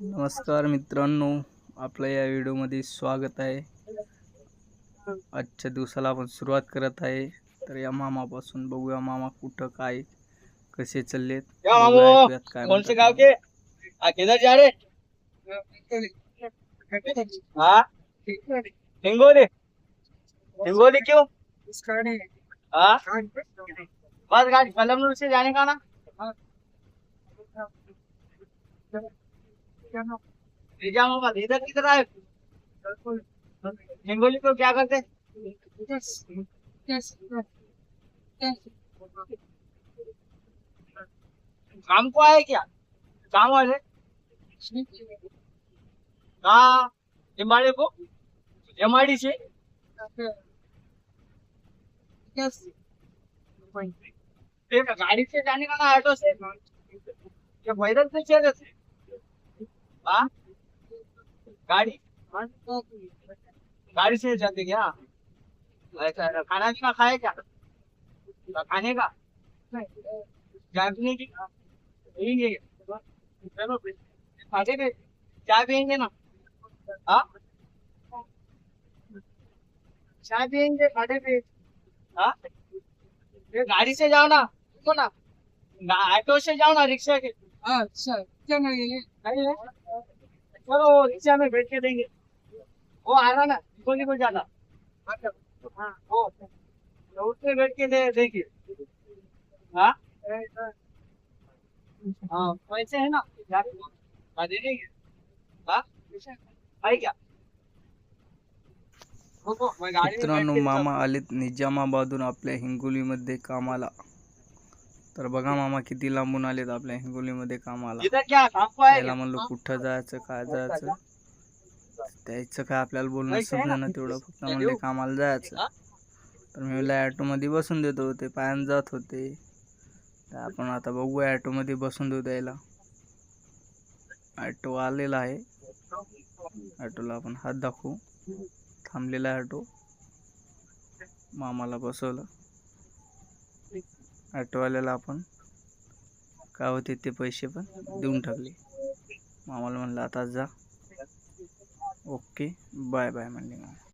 नमस्कार मित्रांनो आपलं या व्हिडिओमध्ये स्वागत आहे. आजच्या दिवसाला आपण सुरुवात करत आहे. तर या मामापासून बघूया मामा कुठं काय कसे चाललेत क्या हाँ? हिंगोली? हिंगोली क्यों? हाँ? बस गाड़ी से जाने का ना? हिंगोली को क्या करते? काम को आए क्या? काम वाले? हाँ एमआरडी को। एमआरडी से। गाड़ी से जाने का ना ऑटो से। पैदल से चले थे। हाँ? गाड़ी? गाड़ी से जाते क्या? ऐसा खाना पीना खाए क्या? खाने का? चाय की? पियेंगे ना? हाँ? चाय पियेंगे खाते पे हाँ? गाड़ी से जाओ ना, रुको ना। ऑटो से जाओ ना, रिक्शा के। अच्छा। क्या नहीं है? चलो रिक्शा में बैठ के देंगे। वो आ रहा ना कोई जाना हाँ वो उसमें बैठ के दे देंगे हाँ? हाँ पैसे है ना? हाँ दे देंगे। हाँ? है क्या? मित्रांनो मामा आलेत निजामाबादून आपल्या हिंगोलीमध्ये कामाला। तर बघा मामा किती लांबून आलेत आपल्या हिंगोलीमध्ये कामाला. त्याला म्हणलं कुठं जायचं काय जायचं? त्याचं काय आपल्याला बोलणं आहे ना? समजा तेवढं फक्त म्हणले? कामाला जायचं? तर मी म्हणलं ॲटोमध्ये बसून देतो ते पायानं जात होते. तर आपण आता बघूया ॲटोमध्ये बसून देऊ द्यायला. ॲटो आलेला आहे. ॲटोला आपण हात दाखवू. थांबलेला आहे ॲटो. मामाला बसवलं. ॲटोवाल्याला आपण काय होते ते पैसे पण देऊन टाकले. मामाला म्हणलं आता जा. ओके बाय बाय म्हणले मामा.